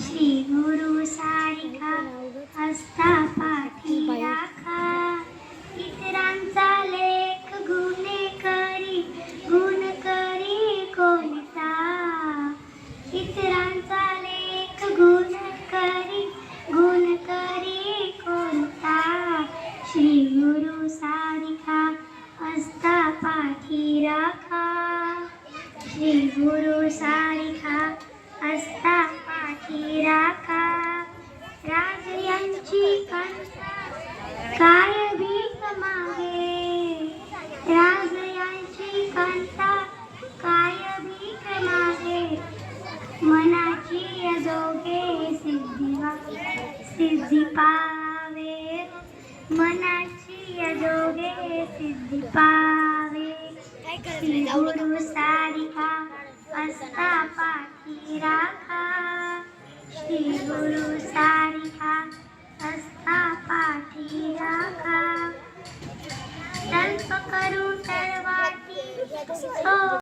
श्री गुरु सारिका असता पाठी राखा इतरांचा लेख गुणे करी गुण करी कोणता? इतरांचा लेख गुण करी गुण करी कोणता? श्री गुरु सारिका असता पाठी राखा श्री गुरु सारिका राज यांची काय भीक मागे राज यांची कंसा काय भीक मागे मनाची जोगे सिद्धी सिद्धी पावे. मनाची अजोगे सिद्धी पावे. गुरु सारिका असता पाठी राखा. श्री गुरु 啊